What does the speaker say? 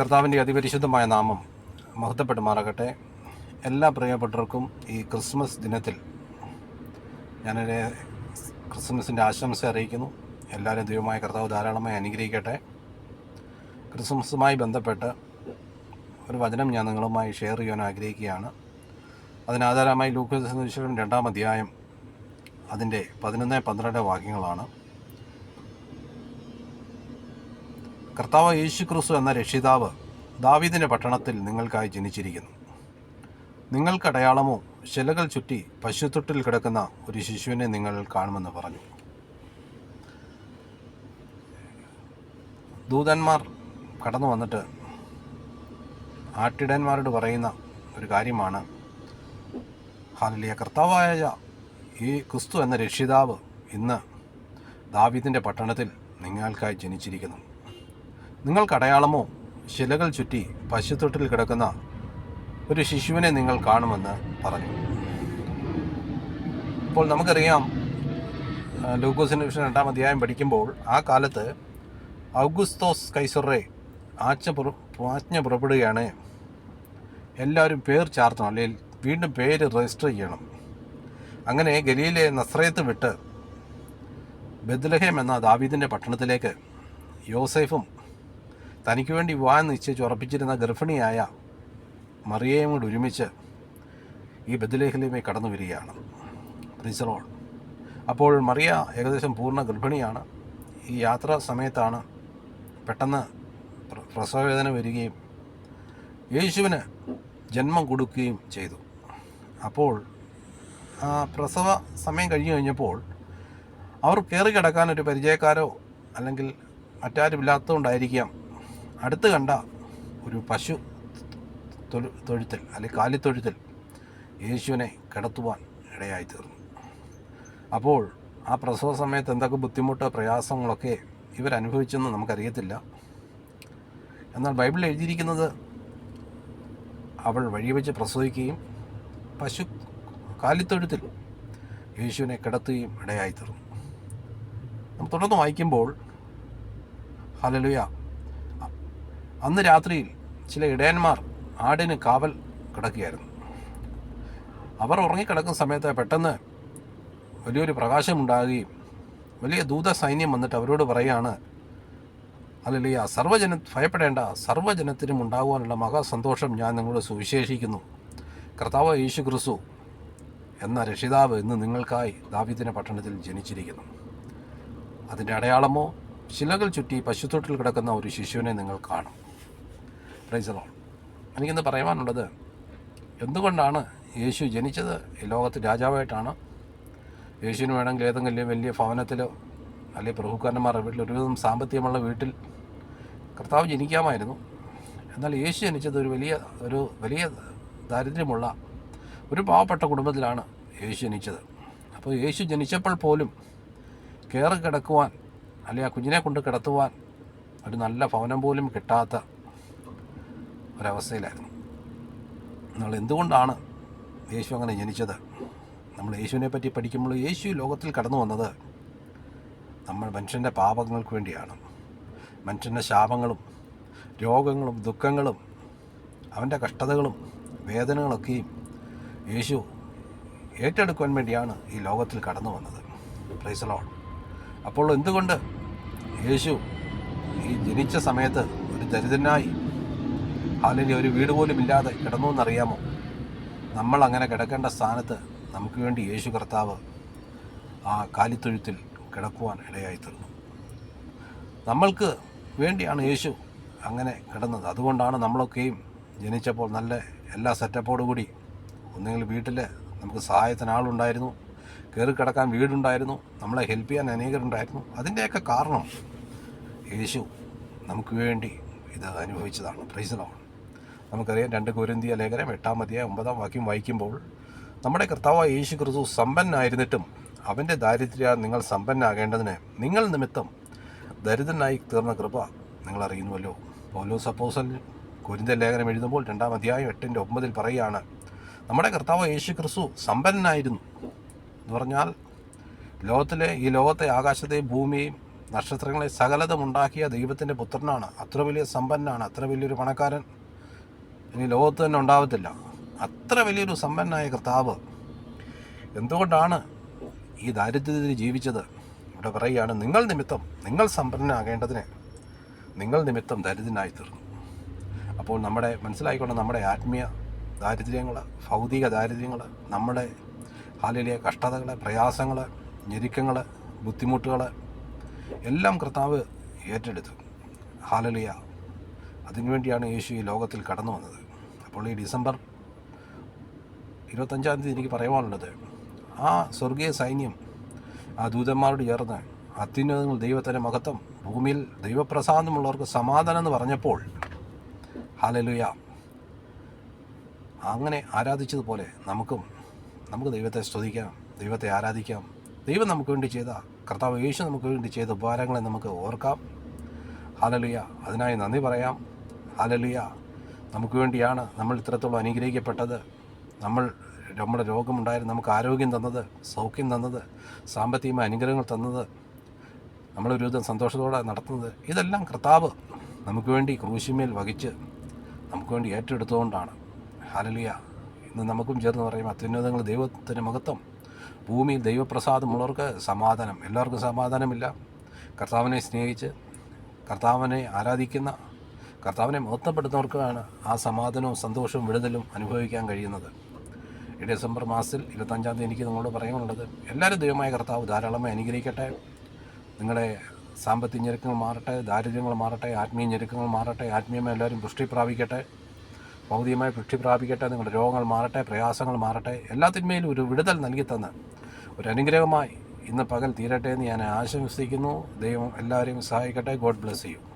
കർത്താവിന്റെ അതിപരിശുദ്ധമായ നാമം മഹത്വപ്പെടുമാറാകട്ടെ. എല്ലാ പ്രിയപ്പെട്ടവർക്കും ഈ ക്രിസ്മസ് ദിനത്തിൽ ഞാനൊരു ക്രിസ്മസിന്റെ ആശംസ അറിയിക്കുന്നു. എല്ലാവരും ദൈവമായ കർത്താവ് ധാരാളമായി അനുഗ്രഹിക്കട്ടെ. ക്രിസ്മസുമായി ബന്ധപ്പെട്ട് ഒരു വചനം ഞാൻ നിങ്ങളുമായി ഷെയർ ചെയ്യാൻ ആഗ്രഹിക്കുകയാണ്. അതിനാധാരമായി ലൂക്കോസ് രണ്ടാം അധ്യായം അതിന്റെ പതിനൊന്ന് പന്ത്രണ്ട് വാക്യങ്ങളാണ്. കർത്താവ് യേശു ക്രിസ്തു എന്ന രക്ഷിതാവ് ദാവീദിന്റെ പട്ടണത്തിൽ നിങ്ങൾക്കായി ജനിച്ചിരിക്കുന്നു. നിങ്ങൾക്ക് അടയാളമോ ശിലകൾ ചുറ്റി പശുത്തൊട്ടിൽ കിടക്കുന്ന ഒരു ശിശുവിനെ നിങ്ങൾ കാണുമെന്ന് പറഞ്ഞു. ദൂതന്മാർ കടന്നു വന്നിട്ട് ആട്ടിടന്മാരോട് പറയുന്ന ഒരു കാര്യമാണ്. ഹാലിയ കർത്താവായ ഈ ക്രിസ്തു എന്ന രക്ഷിതാവ് ഇന്ന് ദാവീദിന്റെ പട്ടണത്തിൽ നിങ്ങൾക്കായി ജനിച്ചിരിക്കുന്നു. നിങ്ങൾക്ക് അടയാളമോ ശിലകൾ ചുറ്റി പശുത്തൊട്ടിൽ കിടക്കുന്ന ഒരു ശിശുവിനെ നിങ്ങൾ കാണുമെന്ന് പറഞ്ഞു. ഇപ്പോൾ നമുക്കറിയാം ലൂക്കോസിന്റെ വിഷയം രണ്ടാം അധ്യായം പഠിക്കുമ്പോൾ ആ കാലത്ത് ഔഗുസ്തോസ് കൈസറെ ആച്ച ആജ്ഞ പുറപ്പെടുകയാണ്. എല്ലാവരും പേർ ചാർത്തണം അല്ലെങ്കിൽ വീണ്ടും പേര് രജിസ്റ്റർ ചെയ്യണം. അങ്ങനെ ഗലിയിലെ നസ്രയത്ത് വിട്ട് ബദ്ലഹേം എന്ന ദാവീദിന്റെ പട്ടണത്തിലേക്ക് യോസേഫും തനിക്ക് വേണ്ടി വിവാഹം നിശ്ചയിച്ച് ഉറപ്പിച്ചിരുന്ന ഗർഭിണിയായ മറിയയും കൂടി ഒരുമിച്ച് ഈ ബദലേഖലയുമായി കടന്നു വരികയാണ്. പ്രിസറോൾ അപ്പോൾ മറിയ ഏകദേശം പൂർണ ഗർഭിണിയാണ്. ഈ യാത്രാ സമയത്താണ് പെട്ടെന്ന് പ്രസവവേദന വരികയും യേശുവിന് ജന്മം കൊടുക്കുകയും ചെയ്തു. അപ്പോൾ ആ പ്രസവ സമയം കഴിഞ്ഞു കഴിഞ്ഞപ്പോൾ അവർ കയറി കിടക്കാൻ ഒരു പരിചയക്കാരോ അല്ലെങ്കിൽ മറ്റാരും ഇല്ലാത്തതുകൊണ്ടായിരിക്കാം അടുത്ത് കണ്ട ഒരു പശു തൊഴു തൊഴുത്തിൽ അല്ലെങ്കിൽ കാലിത്തൊഴുത്തിൽ യേശുവിനെ കിടത്തുവാൻ ഇടയായി തീർന്നു അപ്പോൾ ആ പ്രസവ സമയത്ത് എന്തൊക്കെ ബുദ്ധിമുട്ട് പ്രയാസങ്ങളൊക്കെ ഇവരനുഭവിച്ചെന്ന് നമുക്കറിയത്തില്ല. എന്നാൽ ബൈബിൾ എഴുതിയിരിക്കുന്നത് അവൾ വഴി വെച്ച് പ്രസവിക്കുകയും പശു കാലിത്തൊഴുത്തിൽ യേശുവിനെ കിടത്തുകയും ഇടയായി തീർന്നു നമ്മൾ തുടർന്ന് വായിക്കുമ്പോൾ ഹലലുയ അന്ന് രാത്രിയിൽ ചില ഇടയന്മാർ ആടിന് കാവൽ കിടക്കുകയായിരുന്നു. അവർ ഉറങ്ങിക്കിടക്കുന്ന സമയത്ത് പെട്ടെന്ന് വലിയൊരു പ്രകാശമുണ്ടാകുകയും വലിയ ദൂത സൈന്യം വന്നിട്ട് അവരോട് പറയുകയാണ് അല്ലല്ല സർവജന ഭയപ്പെടേണ്ട സർവജനത്തിനും ഉണ്ടാകുവാനുള്ള മഹാസന്തോഷം ഞാൻ നിങ്ങളോട് സുവിശേഷിക്കുന്നു. കർത്താവ് യേശു ക്രിസ്തു എന്ന രക്ഷിതാവ് ഇന്ന് നിങ്ങൾക്കായി ദാവിദിന പട്ടണത്തിൽ ജനിച്ചിരിക്കുന്നു. അതിന്റെ അടയാളമോ ശിലകൾ ചുറ്റി പശുത്തൊട്ടിൽ കിടക്കുന്ന ഒരു ശിശുവിനെ നിങ്ങൾ കാണും. പ്രൈസറോൾ എനിക്കിന്ന് പറയുവാനുള്ളത് എന്തുകൊണ്ടാണ് യേശു ജനിച്ചത്? ഈ ലോകത്ത് രാജാവായിട്ടാണ്? യേശുവിന് വേണമെങ്കിൽ ഏതെങ്കിലും വലിയ ഭവനത്തിലോ അല്ലെങ്കിൽ പ്രഭുക്കാരന്മാരുടെ വീട്ടിൽ ഒരുവിധം സാമ്പത്തികമുള്ള വീട്ടിൽ കർത്താവ് ജനിക്കാമായിരുന്നു. എന്നാൽ യേശു ജനിച്ചത് ഒരു വലിയ ഒരു വലിയ ദാരിദ്ര്യമുള്ള ഒരു പാവപ്പെട്ട കുടുംബത്തിലാണ് യേശു ജനിച്ചത്. അപ്പോൾ യേശു ജനിച്ചപ്പോൾ പോലും കയറി കിടക്കുവാൻ അല്ലെങ്കിൽ ആ കുഞ്ഞിനെ കൊണ്ട് കിടത്തുവാൻ ഒരു നല്ല ഭവനം പോലും കിട്ടാത്ത ഒരവസ്ഥയിലായിരുന്നു. നമ്മൾ എന്തുകൊണ്ടാണ് യേശു അങ്ങനെ ജനിച്ചത്? നമ്മൾ യേശുവിനെ പറ്റി പഠിക്കുമ്പോൾ യേശു ലോകത്തിൽ കടന്നു വന്നത് നമ്മൾ മനുഷ്യന്റെ പാപങ്ങൾക്ക് വേണ്ടിയാണ്. മനുഷ്യന്റെ ശാപങ്ങളും രോഗങ്ങളും ദുഃഖങ്ങളും അവന്റെ കഷ്ടതകളും വേദനകളൊക്കെയും യേശു ഏറ്റെടുക്കുവാൻ വേണ്ടിയാണ് ഈ ലോകത്തിൽ കടന്നു വന്നത്. പ്രൈസലോൺ അപ്പോൾ എന്തുകൊണ്ട് യേശു ഈ ജനിച്ച സമയത്ത് ഒരു ദരിദ്രനായി അല്ലെങ്കിൽ ഒരു വീട് പോലും ഇല്ലാതെ കിടന്നു എന്നറിയാമോ നമ്മൾ അങ്ങനെ കിടക്കേണ്ട സ്ഥാനത്ത് നമുക്ക് വേണ്ടി യേശു കർത്താവ് ആ കാലിത്തൊഴുത്തിൽ കിടക്കുവാൻ ഇടയായി തീർന്നു നമ്മൾക്ക് വേണ്ടിയാണ് യേശു അങ്ങനെ കിടന്നത്. അതുകൊണ്ടാണ് നമ്മളൊക്കെയും ജനിച്ചപ്പോൾ നല്ല എല്ലാ സെറ്റപ്പോടുകൂടി ഒന്നുകിൽ വീട്ടിൽ നമുക്ക് സഹായത്തിന് ആളുണ്ടായിരുന്നു കയറി കിടക്കാൻ വീടുണ്ടായിരുന്നു നമ്മളെ ഹെൽപ്പ് ചെയ്യാൻ അനേകരുണ്ടായിരുന്നു. അതിന്റെയൊക്കെ കാരണം യേശു നമുക്ക് വേണ്ടി ഇത് അനുഭവിച്ചതാണ്. പ്രൈസലാണ് നമുക്കറിയാം രണ്ട് കുരുന്തിയ ലേഖനം എട്ടാം അധ്യായം ഒമ്പതാം വാക്യം വായിക്കുമ്പോൾ നമ്മുടെ കർത്താവായ യേശു ക്രിസ്തു സമ്പന്നായിരുന്നിട്ടും അവന്റെ ദാരിദ്ര്യ നിങ്ങൾ സമ്പന്നാകേണ്ടതിന് നിങ്ങൾ നിമിത്തം ദരിദ്രനായി തീർന്ന കൃപ നിങ്ങൾ അറിയുന്നുവല്ലോ. പൗലോസ് സപ്പോസൽ കുരിന്ത ലേഖനം എഴുതുമ്പോൾ രണ്ടാം അധ്യായം എട്ടിന്റെ ഒമ്പതിൽ പറയുകയാണ് നമ്മുടെ കർത്താവ് യേശു ക്രിസ്തു സമ്പന്നനായിരുന്നു എന്ന് പറഞ്ഞാൽ ലോകത്തിലെ ഈ ലോകത്തെ ആകാശത്തെയും ഭൂമിയെയും നക്ഷത്രങ്ങളെ സകലതും ഉണ്ടാക്കിയ ദൈവത്തിന്റെ പുത്രനാണ്. അത്ര വലിയ സമ്പന്നനാണ് അത്ര വലിയൊരു പണക്കാരൻ. ഇനി ലോകത്ത് തന്നെ ഉണ്ടാവത്തില്ല. അത്ര വലിയൊരു സമ്പന്നനായ കർത്താവ്. എന്തുകൊണ്ടാണ് ഈ ദാരിദ്ര്യത്തിൽ ജീവിച്ചത്? ഇവിടെ പറയുകയാണ് നിങ്ങൾ നിമിത്തം നിങ്ങൾ സമ്പന്നനാകേണ്ടതിന് നിങ്ങൾ നിമിത്തം ദരിദ്രനായി തീർന്നു. അപ്പോൾ നമ്മുടെ മനസ്സിലായിക്കൊണ്ട് നമ്മുടെ ആത്മീയ ദാരിദ്ര്യങ്ങൾ ഭൗതിക ദാരിദ്ര്യങ്ങൾ നമ്മുടെ ഹാലിലെ കഷ്ടതകൾ പ്രയാസങ്ങൾ ഞെരുക്കങ്ങൾ ബുദ്ധിമുട്ടുകൾ എല്ലാം കർത്താവ് ഏറ്റെടുത്തു. ഹാലലിയ. അതിനുവേണ്ടിയാണ് യേശു ഈ ലോകത്തിൽ കടന്നു വന്നത്. അപ്പോൾ ഈ ഡിസംബർ ഇരുപത്തഞ്ചാം തീയതി എനിക്ക് പറയുവാനുള്ളത് ആ സ്വർഗീയ സൈന്യം ആ ദൂതന്മാരോട് ചേർന്ന് അത്യുന്നതങ്ങൾ ദൈവത്തിന്റെ മഹത്വം ഭൂമിയിൽ ദൈവപ്രസാദമുള്ളവർക്ക് സമാധാനം എന്ന് പറഞ്ഞപ്പോൾ ഹാലലുയ അങ്ങനെ ആരാധിച്ചതുപോലെ നമുക്കും നമുക്ക് ദൈവത്തെ സ്തുതിക്കാം ദൈവത്തെ ആരാധിക്കാം. ദൈവം നമുക്ക് വേണ്ടി ചെയ്ത കർത്താവ് യേശു നമുക്ക് വേണ്ടി ചെയ്ത ഉപകാരങ്ങളെ നമുക്ക് ഓർക്കാം. ഹാലലുയ അതിനായി നന്ദി പറയാം. ഹാലലുയ നമുക്ക് വേണ്ടിയാണ് നമ്മൾ ഇത്രത്തോളം അനുഗ്രഹിക്കപ്പെട്ടത്. നമ്മൾ നമ്മുടെ രോഗമുണ്ടായിരുന്നു നമുക്ക് ആരോഗ്യം തന്നത് സൗഖ്യം തന്നത് സാമ്പത്തികമായ അനുഗ്രഹങ്ങൾ തന്നത് നമ്മളൊരു വിധം സന്തോഷത്തോടെ നടത്തുന്നത്. ഇതെല്ലാം കർത്താവ് നമുക്ക് വേണ്ടി ക്രൂശിമേൽ വഹിച്ച് നമുക്ക് വേണ്ടി ഏറ്റെടുത്തുകൊണ്ടാണ്. ഹാലലിയ ഇന്ന് നമുക്കും ചേർന്ന് പറയും അത്യുന്നതങ്ങൾ ദൈവത്തിന്റെ മഹത്വം. ഭൂമിയിൽ ദൈവപ്രസാദമുള്ളവർക്ക് സമാധാനം. എല്ലാവർക്കും സമാധാനമില്ല. കർത്താവിനെ സ്നേഹിച്ച് കർത്താവിനെ ആരാധിക്കുന്ന കർത്താവിനെ മഹത്വപ്പെടുത്തുന്നവർക്കാണ് ആ സമാധാനവും സന്തോഷവും വിടുതലും അനുഭവിക്കാൻ കഴിയുന്നത്. ഈ ഡിസംബർ മാസത്തിൽ ഇരുപത്തഞ്ചാം തീയതി എനിക്ക് നിങ്ങളോട് പറയാനുള്ളത് എല്ലാവരും ദൈവമായ കർത്താവ് ധാരാളമായി അനുഗ്രഹിക്കട്ടെ. നിങ്ങളെ സാമ്പത്തിക ഞെരുക്കങ്ങൾ മാറട്ടെ ദാരിദ്ര്യങ്ങൾ മാറട്ടെ ആത്മീയ ഞെരുക്കങ്ങൾ മാറട്ടെ ആത്മീയമായി എല്ലാവരും പുഷ്ടി പ്രാപിക്കട്ടെ ഭൗതികമായി പുഷ്ടി പ്രാപിക്കട്ടെ നിങ്ങളുടെ രോഗങ്ങൾ മാറട്ടെ പ്രയാസങ്ങൾ മാറട്ടെ എല്ലാത്തിന്മേലും ഒരു വിടുതൽ നൽകി തന്ന് ഒരു അനുഗ്രഹമായി ഇന്ന് പകൽ തീരട്ടെ എന്ന് ഞാൻ ആശംസിക്കുന്നു. ദൈവം എല്ലാവരെയും സഹായിക്കട്ടെ. ഗോഡ് ബ്ലെസ് ചെയ്യും